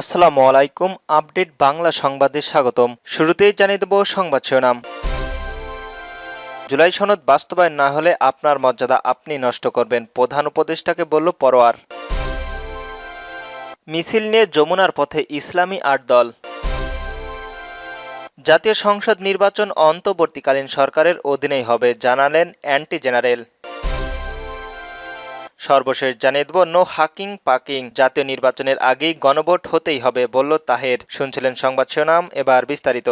আসসালামু আলাইকুম, আপডেট বাংলা সংবাদে স্বাগতম। শুরুতেই জানিয়ে দেব সংবাদ শিরোনাম। জুলাই সনদ বাস্তবায়ন না হলে আপনার মর্যাদা আপনি নষ্ট করবেন, প্রধান উপদেষ্টাকে বলল পরোয়ার। মিছিল নিয়ে যমুনার পথে ইসলামী আট দল। জাতীয় সংসদ নির্বাচন অন্তর্বর্তীকালীন সরকারের অধীনেই হবে, জানালেন অ্যান্টি জেনারেল। সর্বশেষ জানিয়ে দেব, নো হাকিং পাকিং। জাতীয় নির্বাচনের আগেই গণভোট হতেই হবে, বলল তাহের। শুনছিলেন সংবাদ শিরোনাম, এবার বিস্তারিত।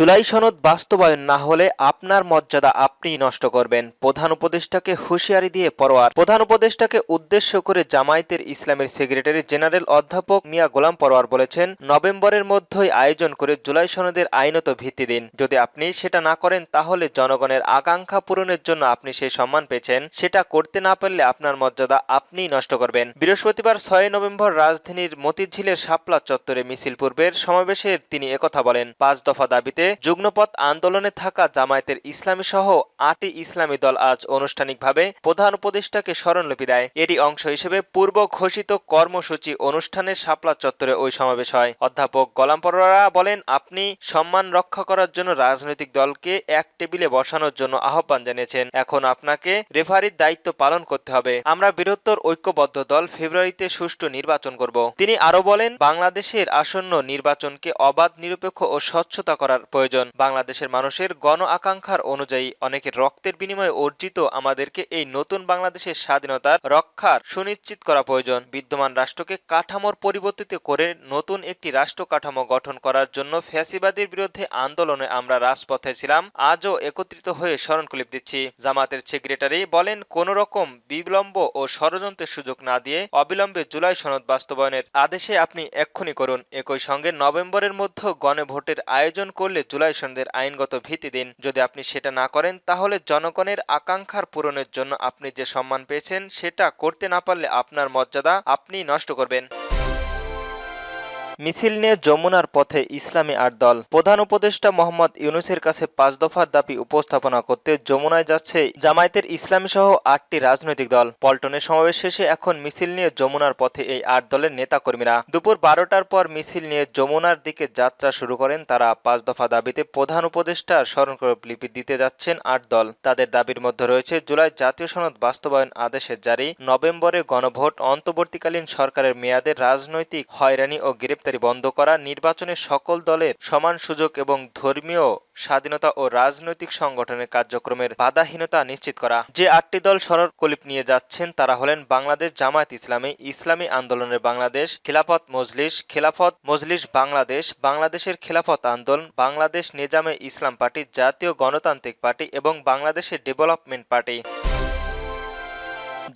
জুলাই সনদ বাস্তবায়ন না হলে আপনার মর্যাদা আপনিই নষ্ট করবেন। প্রধান উপদেষ্টাকে হুঁশিয়ারি দিয়ে পরোয়ার। প্রধান উপদেষ্টাকে উদ্দেশ্য করে জামায়াতের ইসলামের সেক্রেটারি জেনারেল অধ্যাপক মিয়া গোলাম পরোয়ার বলেছেন, নভেম্বরের মধ্যেই আয়োজন করে জুলাই সনদের আইনত ভিত্তি দিন। যদি আপনি সেটা না করেন, তাহলে জনগণের আকাঙ্ক্ষা পূরণের জন্য আপনি সেই সম্মান পেয়েছেন। সেটা করতে না পারলে আপনার মর্যাদা আপনিই নষ্ট করবেন। বৃহস্পতিবার ছয় নভেম্বর রাজধানীর মতিঝিলের শাপলা চত্বরে মিছিল পূর্বের সমাবেশে তিনি একথা বলেন। পাঁচ দফা দাবিতে যুগ্নপথ আন্দোলনে থাকা জামায়াতের ইসলামী সহ আটটি ইসলামী দল আজ আনুষ্ঠানিকভাবে প্রধান উপদেষ্টাকে স্মরণলিপি দেয়। এরই অংশ হিসেবে পূর্ব ঘোষিত কর্মসূচি অনুষ্ঠানের শাপলা চত্বরে ওই সমাবেশ হয়। অধ্যাপক গোলাম পরোয়ারা বলেন, আপনি সম্মান রক্ষা করার জন্য রাজনৈতিক দলকে এক টেবিলে বসানোর জন্য আহ্বান জানিয়েছেন। এখন আপনাকে রেফারির দায়িত্ব পালন করতে হবে। আমরা বৃহত্তর ঐক্যবদ্ধ দল ফেব্রুয়ারিতে সুষ্ঠু নির্বাচন করব। তিনি আরও বলেন, বাংলাদেশের আসন্ন নির্বাচনকে অবাধ, নিরপেক্ষ ও স্বচ্ছতা করার প্রয়োজন। বাংলাদেশের মানুষের গণ আকাঙ্ক্ষার অনুযায়ী অনেকের রক্তের বিনিময়ে অর্জিত আমাদেরকে এই নতুন বাংলাদেশের স্বাধীনতার রক্ষার সুনিশ্চিত করা প্রয়োজন। বিদ্যমান রাষ্ট্রকে কাঠামোর পরিবর্তিত করে নতুন একটি রাষ্ট্র কাঠামো গঠন করার জন্য ফ্যাসিবাদের বিরুদ্ধে আন্দোলনে আমরা রাজপথে ছিলাম, আজও একত্রিত হয়ে স্মরণকলিপ দিচ্ছি। জামাতের সেক্রেটারি বলেন কোন রকম বিলম্ব ও ষড়যন্ত্রের সুযোগ না দিয়ে অবিলম্বে জুলাই সনদ বাস্তবায়নের আদেশে আপনি এক্ষুনি করুন। একই সঙ্গে নভেম্বরের মধ্যে গণভোটের আয়োজন করলে জুলাই সন্ধ্যের আইনগত ভিত্তি দিন। যদি আপনি সেটা না করেন, তাহলে জনগণের আকাঙ্ক্ষার পূরণের জন্য আপনি যে সম্মান পেয়েছেন, সেটা করতে না পারলে আপনার মর্যাদা আপনি নষ্ট করবেন। মিছিল নিয়ে যমুনার পথে ইসলামী আট দল। প্রধান উপদেষ্টা মোহাম্মদ ইউনুসের কাছে পাঁচ দফার দাবি উপস্থাপনা করতে যমুনায় যাচ্ছে জামায়াতের ইসলামী সহ আটটি রাজনৈতিক দল। পল্টনের সমাবেশ শেষে এখন মিছিল নিয়ে যমুনার পথে এই আট দলের নেতাকর্মীরা। দুপুর বারোটার পর মিছিল নিয়ে যমুনার দিকে যাত্রা শুরু করেন তারা। পাঁচ দফা দাবিতে প্রধান উপদেষ্টার স্মরণকরূপ লিপি দিতে যাচ্ছেন আট দল। তাদের দাবির মধ্যে রয়েছে জুলাই জাতীয় সনদ বাস্তবায়ন আদেশের জারি। নভেম্বরে গণভোট, অন্তর্বর্তীকালীন সরকারের মেয়াদের রাজনৈতিক হয়রানি ও গ্রেপ্তারি বন্ধ করা, নির্বাচনে সকল দলের সমান সুযোগ এবং ধর্মীয় স্বাধীনতা ও রাজনৈতিক সংগঠনের কার্যক্রমের বাধাহীনতা নিশ্চিত করা। যে আটটি দল সরব কলিপ নিয়ে যাচ্ছেন তারা হলেন বাংলাদেশ জামায়াত ইসলামী ইসলামী আন্দোলনের বাংলাদেশ, খেলাফত মজলিস খেলাফত মজলিস বাংলাদেশ, বাংলাদেশের খেলাফত আন্দোলন, বাংলাদেশ নিজামে ইসলাম পার্টি, জাতীয় গণতান্ত্রিক পার্টি এবং বাংলাদেশের ডেভেলপমেন্ট পার্টি।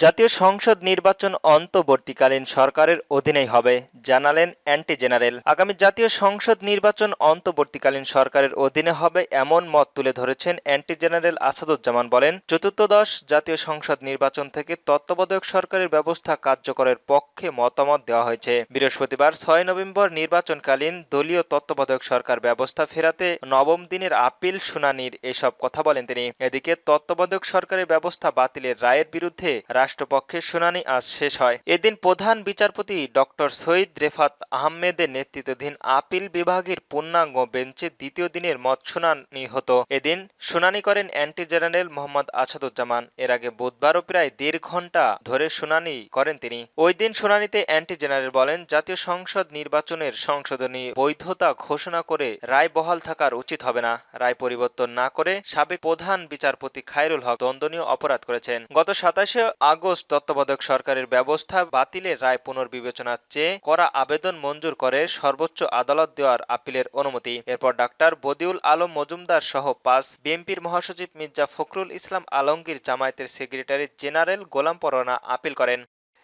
জাতীয় সংসদ নির্বাচন অন্তর্বর্তীকালীন সরকারের অধীনেই হবে, জানালেন অ্যান্টি জেনারেল। আগামী জাতীয় সংসদ নির্বাচন অন্তর্বর্তীকালীন সরকারের অধীনে হবে এমন মত তুলে ধরেছেন অ্যান্টি জেনারেল আসাদুজ্জামান বলেন চতুর্থদশ জাতীয় সংসদ নির্বাচন থেকে তত্ত্বাবধায়ক সরকারের ব্যবস্থা কার্যকরের পক্ষে মতামত দেওয়া হয়েছে। বৃহস্পতিবার ছয় নভেম্বর নির্বাচনকালীন দলীয় তত্ত্বাবধায়ক সরকার ব্যবস্থা ফেরাতে নবম দিনের আপিল শুনানির এসব কথা বলেন তিনি। এদিকে তত্ত্বাবধায়ক সরকারের ব্যবস্থা বাতিলের রায়ের বিরুদ্ধে রাষ্ট্রপক্ষের শুনানি আজ শেষ হয়। এদিন প্রধান বিচারপতি ডক্টর সৈয়দ রেফাত আহমেদের নেতৃত্বাধীন আপিল বিভাগের পূর্ণাঙ্গ বেঞ্চে দ্বিতীয় দিনের মত শুনানি হতো। এদিন শুনানি করেন অ্যান্টি জেনারেল মোহাম্মদ আসাদুজ্জামান। এর আগে বুধবারও প্রায় দেড় ঘণ্টা ধরে শুনানি করেন তিনি। ওই দিন শুনানিতে অ্যান্টি জেনারেল বলেন, জাতীয় সংসদ নির্বাচনের সংশোধনী বৈধতা ঘোষণা করে রায় বহাল থাকার উচিত হবে না। রায় পরিবর্তন না করে সাবেক প্রধান বিচারপতি খায়রুল হক দ্বন্দ্বনীয় অপরাধ করেছেন। গত সাতাশে আগস্ট তত্ত্বাবধায়ক সরকারের ব্যবস্থা বাতিলের রায় পুনর্বিবেচনার চেয়ে করা আবেদন মঞ্জুর করে সর্বোচ্চ আদালত দেওয়ার আপিলের অনুমতি। এরপর ডাক্তার বদিউল আলম মজুমদার সহ পাঁচ বিএনপির মহাসচিব মির্জা ফখরুল ইসলাম আলমগীর জামায়াতের সেক্রেটারি জেনারেল গোলাম পরোয়ানা আপিল করেন।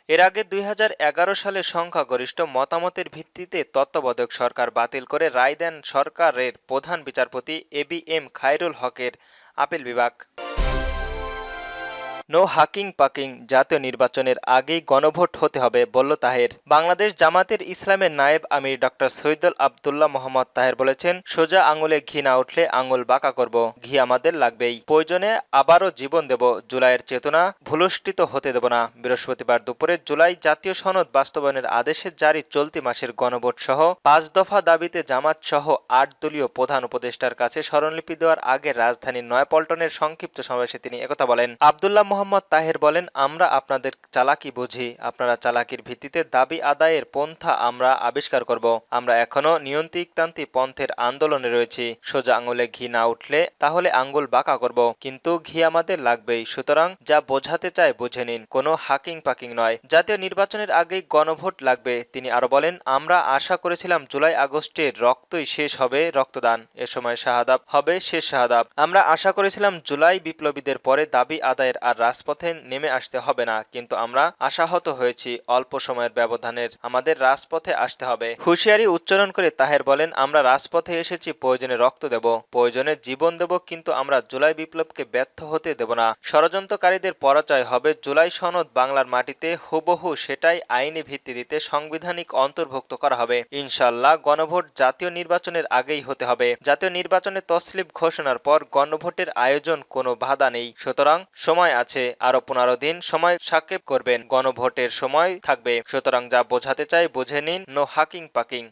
এর আগে দুই হাজার এগারো সালে সংখ্যাগরিষ্ঠ মতামতের ভিত্তিতে তত্ত্বাবধায়ক সরকার বাতিল করে রায় দেন সরকারের প্রধান বিচারপতি এ বি এম খায়রুল হকের আপিল বিভাগ। নো হাকিং পাকিং জাতীয় নির্বাচনের আগেই গণভোট হতে হবে, বলল তাহের। বাংলাদেশ জামাতের ইসলামের নায়েব আমির ডক্টর সৈদুল আবদুল্লাহ মোহাম্মদ তাহের বলেছেন, সোজা আঙুলে ঘি না উঠলে আঙুল বাঁকা করব, ঘি আমাদের লাগবেই। প্রয়োজনে আবারও জীবন দেব, জুলাইয়ের চেতনা ভুলুষ্ঠিত হতে দেব না। বৃহস্পতিবার দুপুরে জুলাই জাতীয় সনদ বাস্তবায়নের আদেশে জারি চলতি মাসের গণভোট সহ পাঁচ দফা দাবিতে জামাত সহ আট দলীয় প্রধান উপদেষ্টার কাছে স্মরণলিপি দেওয়ার আগে রাজধানীর নয়াপল্টনের সংক্ষিপ্ত সমাবেশে তিনি একথা বলেন। আবদুল্লাহ মোহাম্মদ তাহের বলেন, আমরা আপনাদের চালাকি বুঝি। আপনারা চালাকির ভিত্তিতে দাবি আদায়ের পন্থা আমরা আবিষ্কার করব। আমরা এখনও নিয়ন্ত্রিকতান্ত্রিক পন্থের আন্দোলনে রয়েছি। সোজা আঙুলে ঘি না উঠলে তাহলে আঙ্গুল বাঁকা করব। কিন্তু ঘি আমাদের লাগবেই। সুতরাং যা বোঝাতে চায় বুঝে নিন। কোনো হাকিং পাকিং নয়। জাতীয় নির্বাচনের আগেই গণভোট লাগবে। তিনি আরও বলেন, আমরা আশা করেছিলাম জুলাই আগস্টের রক্তই শেষ হবে, রক্তদান। এ সময় শাহাদাব হবে, শেষ শাহাদাব। আমরা আশা করেছিলাম জুলাই বিপ্লবীদের পরে দাবি আদায়ের আর রাজপথে নেমে আসতে হবে না, কিন্তু আমরা আশাহত হয়েছি। অল্প সময়ের ব্যবধানের আমাদের রাজপথে আসতে হবে। হুঁশিয়ারি উচ্চারণ করে তাহের বলেন, আমরা রাজপথে এসেছি, প্রয়োজনে রক্ত দেব। প্রয়োজনে জীবন দেব, কিন্তু আমরা জুলাই বিপ্লবকে ব্যর্থ হতে দেব না। ষড়যন্ত্রকারীদের পরাজয় হবে। জুলাই সনদ বাংলার মাটিতে হুবহু সেটাই আইনি ভিত্তি দিতে সাংবিধানিক অন্তর্ভুক্ত করা হবে। ইনশাল্লাহ গণভোট জাতীয় নির্বাচনের আগেই হতে হবে। জাতীয় নির্বাচনে তসলিপ ঘোষণার পর গণভোটের আয়োজন কোনো বাধা নেই। সুতরাং সময় আছে আরও পনেরো দিন সময় সাক্ষেপ করবেন। গণভোটের সময় থাকবে। সুতরাং যা বোঝাতে চাই, বুঝে নিন। No Hawking পাকিং